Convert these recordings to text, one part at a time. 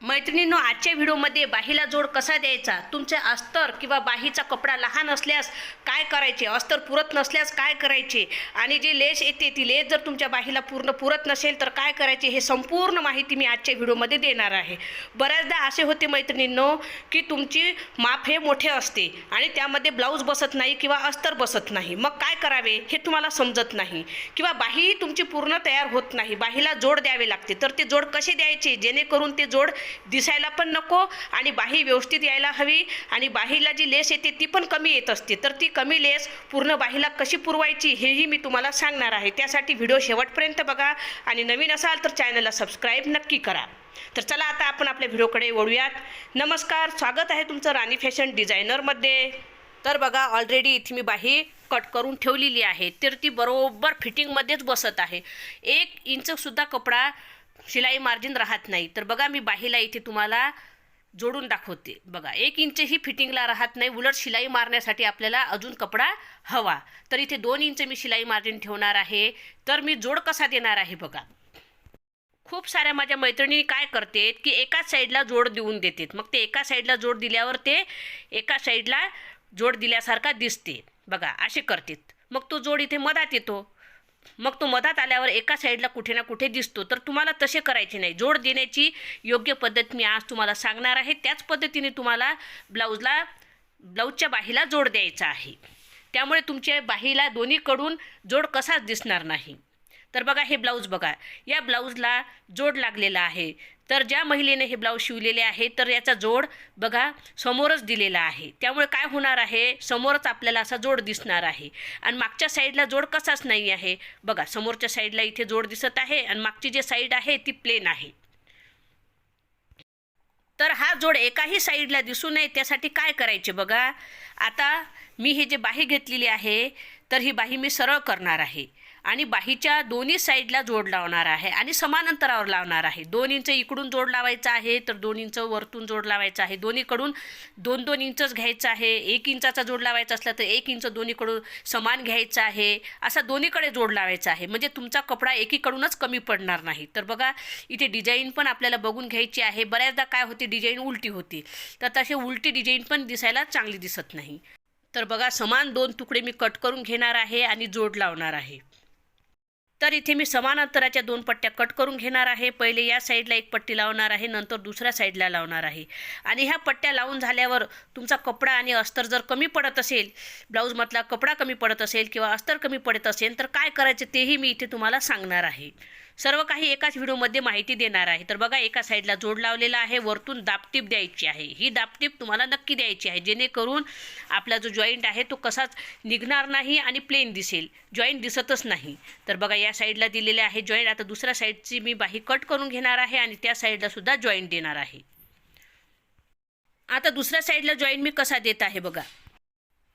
मैत्रिणींनो आजच्या व्हिडिओमध्ये बाहीला जोड कसा द्यायचा? तुमचे अस्तर किंवा बाहीचा कपडा लहान असल्यास काय करायचे? अस्तर पुरत नसल्यास काय करायचे? आणि जी लेस येते ती लेस जर तुमच्या बाहीला पूर्ण पुरत नसेल तर काय करायचे? हे संपूर्ण माहिती मी आजच्या व्हिडिओमध्ये देणार आहे. बऱ्याचदा असे होते मैत्रिणींनो की तुमची माप हे मोठे असते आणि त्यामध्ये ब्लाऊज बसत नाही किंवा अस्तर बसत नाही. मग काय करावे? हे तुम्हाला समजत नाही. किंवा बाही तुमची पूर्ण तयार होत नाही. बाहीला जोड द्यावे लागते. तर ते जोड कसे द्यायचे? जेणेकरून ते जोड दिसायला पण नको आणि बाही व्यवस्थित यायला हवी. आणि बाहीला जी लेस येते ती पण कमी येत असते. तर ती कमी लेस पूर्ण बाहीला कशी पुरवायची हेही मी तुम्हाला सांगणार आहे. त्यासाठी व्हिडिओ शेवटपर्यंत बघा आणि नवीन असाल तर चॅनलला सबस्क्राईब नक्की करा. तर चला आता आपण आपल्या व्हिडिओकडे वळूयात. नमस्कार स्वागत आहे तुमचं राणी फॅशन डिझायनरमध्ये. तर बघा ऑलरेडी इथे मी बाही कट करून ठेवलेली आहे. तर ती बरोबर फिटिंगमध्येच बसत आहे. एक इंचसुद्धा कपडा शिलाई मार्जिन राहत नाही. तर बघा मी बाहीला इथे तुम्हाला जोडून दाखवते. बघा एक इंचही फिटिंगला राहत नाही. उलट शिलाई मारण्यासाठी आपल्याला अजून कपडा हवा. तर इथे दोन इंच मी शिलाई मार्जिन ठेवणार आहे. तर मी जोड कसा देणार आहे बघा. खूप साऱ्या माझ्या मैत्रिणी काय करतेत की एकाच साईडला जोड देऊन देतात. मग ते एका साईडला जोड दिल्यावर ते एका साईडला जोड दिल्यासारखा दिसते. बघा असे करतात. मग तो जोड इथे मधात येतो. मग तो मधात आल्यावर एका साईडला कुठे ना कुठे दिसतो. तर तुम्हाला तसे करायचे नाही. जोड देण्याची योग्य पद्धत मी आज तुम्हाला सांगणार आहे. त्याच पद्धतीने तुम्हाला ब्लाऊजला ब्लाऊजच्या बाहीला जोड द्यायचा आहे. त्यामुळे तुमच्या बाहीला दोन्हीकडून जोड कसाच दिसणार नाही. तर बघा हे ब्लाऊज बघा. या ब्लाऊजला जोड लागलेला आहे. तर ज्या महिलेने हे ब्लाऊज शिवलेले आहे तर याचा जोड बघा समोरच दिलेला आहे. त्यामुळे काय होणार आहे? समोरच आपल्याला असा जोड दिसणार आहे. आणि मागच्या साईडला जोड कसाच नाही आहे? बघा समोरच्या साईडला इथे जोड दिसत आहे आणि मागची जी साईड आहे ती प्लेन आहे. तर हा जोड एकाही साईडला दिसू नये त्यासाठी काय करायचे बघा? आता मी ही जी बाही घेतलेली आहे तर ही बाही मी सरळ करणार आहे. आणि बाहीच्या दोन्ही साईडला जोड लावणार आहे आणि समान अंतरावर लावणार आहे. दोन इंच इकडून जोड लावायचा आहे तर दोन इंच वरतून जोड लावायचा आहे. दोन्हीकडून दोन दोन इंचच घ्यायचं आहे. एक इंचाचा जोड लावायचा असला तर एक इंच दोन्हीकडून समान घ्यायचा आहे. असा दोन्हीकडे जोड लावायचा आहे. म्हणजे तुमचा कपडा एकीकडूनच कमी पडणार नाही. तर बघा इथे डिझाईन पण आपल्याला बघून घ्यायची आहे. बऱ्याचदा काय होते डिझाईन उलटी होती. तर तसे उलटी डिझाईन पण दिसायला चांगली दिसत नाही. तर बघा समान दोन तुकडे मी कट करून घेणार आहे आणि जोड लावणार आहे. तर इथे मी समान अंतराच्या दोन पट्ट्या कट करून घेणार आहे. पहिले या साईडला एक पट्टी लावणार आहे नंतर दुसऱ्या साईडला लावणार आहे. आणि ह्या पट्ट्या लावून झाल्यावर तुमचा कपडा आणि अस्तर जर कमी पडत असेल ब्लाऊजमधला कपडा कमी पडत असेल किंवा अस्तर कमी पडत असेल तर काय करायचं तेही मी इथे तुम्हाला सांगणार आहे. सर्व काही एकाच व्हिडिओमध्ये माहिती देणार आहे. तर बघा एका साईडला जोड लावलेला आहे वरतून दापटीप द्यायची आहे. ही दापटीप तुम्हाला नक्की द्यायची आहे जेणेकरून आपला जो जॉईंट आहे तो कसाच निघणार नाही आणि प्लेन दिसेल. जॉईंट दिसतच नाही. तर बघा या साईडला दिलेले आहे जॉईंट आता दुसऱ्या साईडची मी बाही कट करून घेणार आहे आणि त्या साईडला सुद्धा जॉईंट देणार आहे. आता दुसऱ्या साईडला जॉईंट मी कसा देत आहे बघा.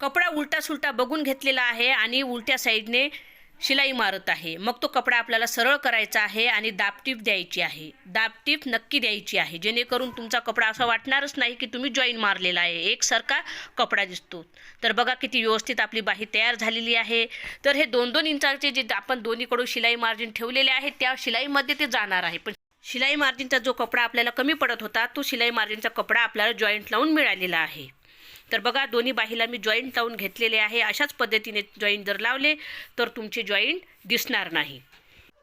कपडा उलटा सुलटा बघून घेतलेला आहे आणि उलट्या साईडने शिलाई मारत आहे. मग तो कपडा आपल्याला सरळ करायचा आहे आणि दाबटीप द्यायची आहे. दाबटीप नक्की द्यायची आहे. जेणेकरून तुमचा कपडा असा वाटणारच नाही की तुम्ही जॉईन मारलेला आहे. एकसारखा कपडा दिसतो. तर बघा किती व्यवस्थित आपली बाही तयार झालेली आहे. तर हे दोन दोन इंचाचे जे आपण दोन्हीकडून शिलाई मार्जिन ठेवलेले आहे त्या शिलाईमध्ये ते जाणार आहे. पण शिलाई मार्जिनचा जो कपडा आपल्याला कमी पडत होता तो शिलाई मार्जिनचा कपडा आपल्याला जॉईंट लावून मिळालेला आहे. तर बघा दोन्ही बाहीला मी जॉईंट लावून घेतलेले आहे. अशाच पद्धतीने जॉईंट जर लावले तर तुमचे जॉईंट दिसणार नाही.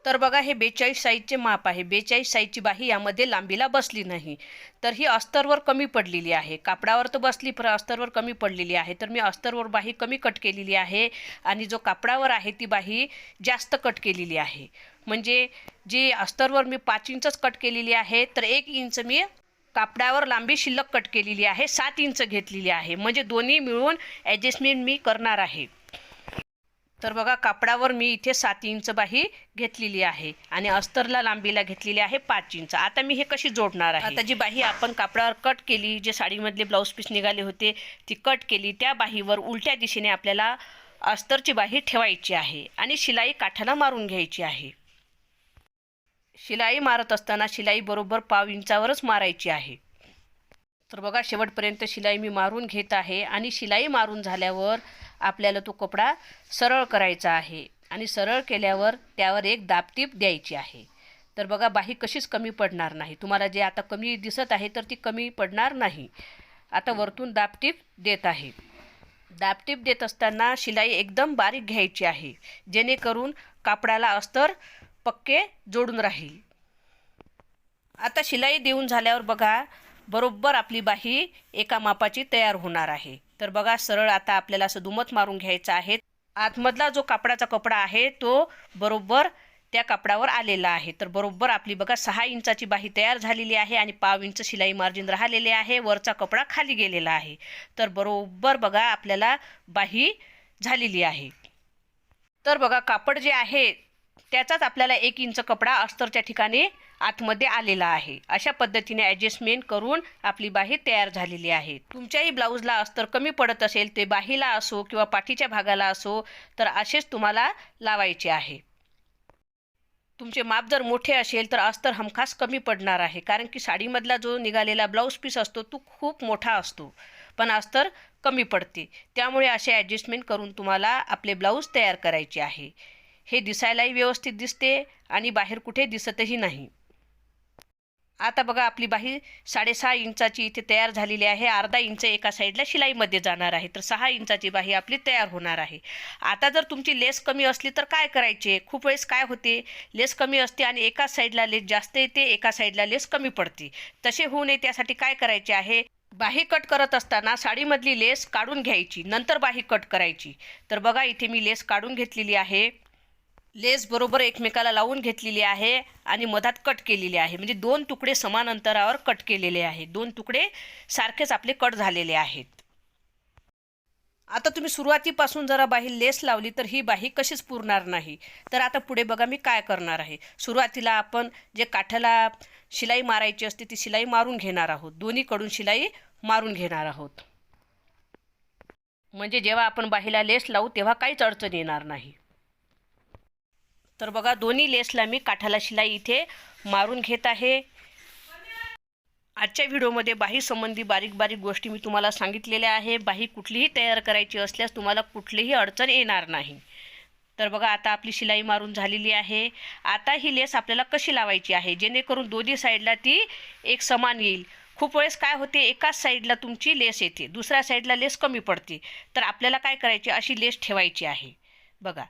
तर बघा हे बेचाळीस साईजचे माप आहे. बेचाळीस साईजची बाही यामध्ये लांबीला बसली नाही. तर ही अस्तरवर कमी पडलेली आहे. कापडावर तर बसली पण अस्तरवर कमी पडलेली आहे. तर मी अस्तरवर बाही कमी कट केलेली आहे आणि जो कापडावर आहे ती बाही जास्त कट केलेली आहे. म्हणजे जी अस्तरवर मी पाच इंचच कट केलेली आहे तर एक इंच मी कापडावर लांबी शिल्लक कट केलेली आहे सात इंच घेतलेली आहे. म्हणजे दोन्ही मिळून ॲडजस्टमेंट मी करणार आहे. तर बघा कापडावर मी इथे सात इंच बाही घेतलेली आहे आणि अस्तरला लांबीला घेतलेली आहे पाच इंच. आता मी हे कशी जोडणार आहे? आता जी बाही आपण कापडावर कट केली जे साडीमधले ब्लाऊज पीस निघाले होते ती कट केली त्या बाहीवर उलट्या दिशेने आपल्याला अस्तरची बाही ठेवायची आहे आणि शिलाई काठाला मारून घ्यायची आहे. शिलाई मारत असताना शिलाई बरोबर पाव इंचावरच मारायची आहे. तर बघा शेवटपर्यंत शिलाई मी मारून घेत आहे आणि शिलाई मारून झाल्यावर आपल्याला तो कपडा सरळ करायचा आहे आणि सरळ केल्यावर त्यावर एक दाबटीप द्यायची आहे. तर बघा बाही कशीच कमी पडणार नाही. तुम्हाला जे आता कमी दिसत आहे तर ती कमी पडणार नाही. आता वरतून दाबटीप देत आहे. दाबटीप देत असताना शिलाई एकदम बारीक घ्यायची आहे. जेणेकरून कापडाला अस्तर पक्के जोडून राहील. आता शिलाई देऊन झाल्यावर बघा बरोबर आपली बाही एका मापाची तयार होणार आहे. तर बघा सरळ आता आपल्याला असं दुमत मारून घ्यायचं आहे. आतमधला जो कापडाचा कपडा आहे तो बरोबर त्या कापडावर आलेला आहे. तर बरोबर आपली बघा सहा इंचाची बाही तयार झालेली आहे आणि पाव इंच शिलाई मार्जिन राहिलेले आहे. वरचा कपडा खाली गेलेला आहे. तर बरोबर बघा आपल्याला बाही झालेली आहे. तर बघा कापड जे आहे त्याचाच आपल्याला एक इंच कपडा अस्तरच्या ठिकाणी आतमध्ये आलेला आहे. अशा पद्धतीने ॲडजस्टमेंट करून आपली बाही तयार झालेली आहे. तुमच्याही ब्लाऊजला अस्तर कमी पडत असेल ते बाहीला असो किंवा पाठीच्या भागाला असो तर असेच तुम्हाला लावायचे आहे. तुमचे माप जर मोठे असेल तर अस्तर हमखास कमी पडणार आहे. कारण की साडीमधला जो निघालेला ब्लाऊज पीस असतो तो खूप मोठा असतो. पण अस्तर कमी पडते. त्यामुळे असे ॲडजस्टमेंट करून तुम्हाला आपले ब्लाऊज तयार करायचे आहे. हे दिसायलाही व्यवस्थित दिसते आणि बाहेर कुठे दिसतही नाही. आता बघा आपली बाही साडेसहा इंचाची इथे तयार झालेली आहे. अर्धा इंच एका साईडला शिलाईमध्ये जाणार आहे. तर सहा इंचाची बाही आपली तयार होणार आहे. आता जर तुमची लेस कमी असली तर काय करायचे? खूप वेळेस काय होते? लेस कमी असते आणि एका साईडला लेस जास्त येते एका साईडला लेस कमी पडते. तसे होऊ नये त्यासाठी काय करायचे आहे? बाही कट करत असताना साडीमधली लेस काढून घ्यायची. नंतर बाही कट करायची. तर बघा इथे मी लेस काढून घेतलेली आहे. लेस बरोबर एकमेकाला लावून घेतलेली आहे आणि मधात कट केलेली आहे. म्हणजे दोन तुकडे समान अंतरावर कट केलेले आहे. दोन तुकडे सारखेच आपले कट झालेले आहेत. आता तुम्ही सुरुवातीपासून जरा बाही लेस लावली तर ही बाही कशीच पुरणार नाही. तर आता पुढे बघा मी काय करणार आहे. सुरुवातीला आपण जे काठाला शिलाई मारायची असते ती शिलाई मारून घेणार आहोत. दोन्हीकडून शिलाई मारून घेणार आहोत. म्हणजे जेव्हा आपण बाहीला लेस लावू तेव्हा काहीच अडचण येणार नाही. तर बघा दोन्ही लेसला मी काठाला शिलाई इथे मारून घेत आहे. आजच्या व्हिडिओमध्ये बाही संबंधी बारीक बारीक गोष्टी मी तुम्हाला सांगितलेल्या आहे. बाही कुठलीही तयार करायची असल्यास तुम्हाला कुठलीही अडचण येणार नाही. तर बघा आता आपली शिलाई मारून झालेली आहे. आता ही लेस आपल्याला कशी लावायची आहे? जेणेकरून दोन्ही साईडला ती एक समान येईल. खूप वेळेस काय होते एकाच साईडला तुमची लेस येते दुसऱ्या साईडला लेस कमी पडते. तर आपल्याला काय करायची अशी लेस ठेवायची आहे. बघा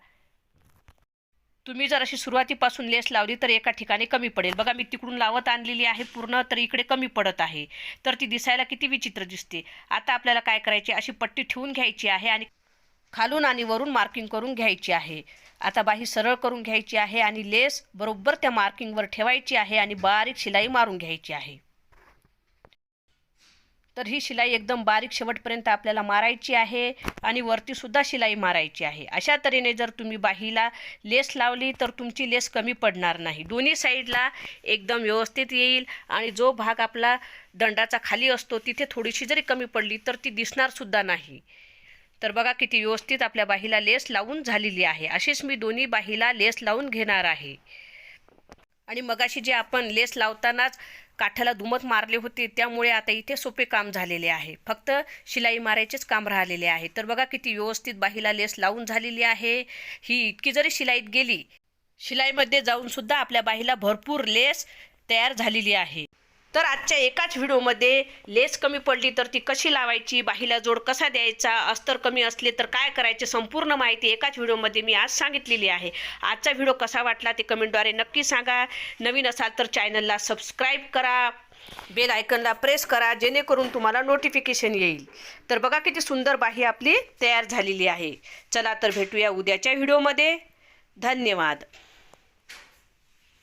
तुम्ही जर अशी सुरुवातीपासून लेस लावली तर एका ठिकाणी कमी पडेल. बघा मी तिकडून लावत आणलेली आहे पूर्ण तर इकडे कमी पडत आहे. तर ती दिसायला किती विचित्र दिसते. आता आपल्याला काय करायची? अशी पट्टी ठेवून घ्यायची आहे आणि खालून आणि वरून मार्किंग करून घ्यायची आहे. आता बाही सरळ करून घ्यायची आहे आणि लेस बरोबर त्या मार्किंगवर ठेवायची आहे आणि बारीक शिलाई मारून घ्यायची आहे. तर ही शिलाई एकदम बारीक शेवटपर्यंत आपल्याला मारायची आहे आणि वरतीसुद्धा शिलाई मारायची आहे. अशा तऱ्हेने जर तुम्ही बाहीला लेस लावली तर तुमची लेस कमी पडणार नाही. दोन्ही साईडला एकदम व्यवस्थित येईल आणि जो भाग आपला दंडाचा खाली असतो तिथे थोडीशी जरी कमी पडली तर ती दिसणारसुद्धा नाही. तर बघा किती व्यवस्थित आपल्या बाहीला लेस लावून झालेली आहे. अशीच मी दोन्ही बाहीला लेस लावून घेणार आहे. आणि मगाशी जे आपण लेस लावतानाच काठाला दुमत मारले होते त्यामुळे आता इथे सोपे काम झालेले आहे. फक्त शिलाई मारायचेच काम राहिलेले आहे. तर बघा किती व्यवस्थित बाहीला लेस लावून झालेली आहे. ही इतकी जरी शिलाईत गेली शिलाईमध्ये जाऊनसुद्धा आपल्या बाहीला भरपूर लेस तयार झालेली आहे. तर आजच्या एकाच व्हिडिओमध्ये लेस कमी पडली तर ती कशी लावायची? बाहीला जोड कसा द्यायचा? अस्तर कमी असले तर काय करायचे? संपूर्ण माहिती एकाच व्हिडिओमध्ये मी आज सांगितलेली आहे. आजचा व्हिडिओ कसा वाटला ते कमेंटद्वारे नक्की सांगा. नवीन असाल तर चॅनलला सबस्क्राईब करा. बेल आयकनला प्रेस करा जेणेकरून तुम्हाला नोटिफिकेशन येईल. तर बघा किती सुंदर बाही आपली तयार झालेली आहे. चला तर भेटूया उद्याच्या व्हिडिओमध्ये. धन्यवाद.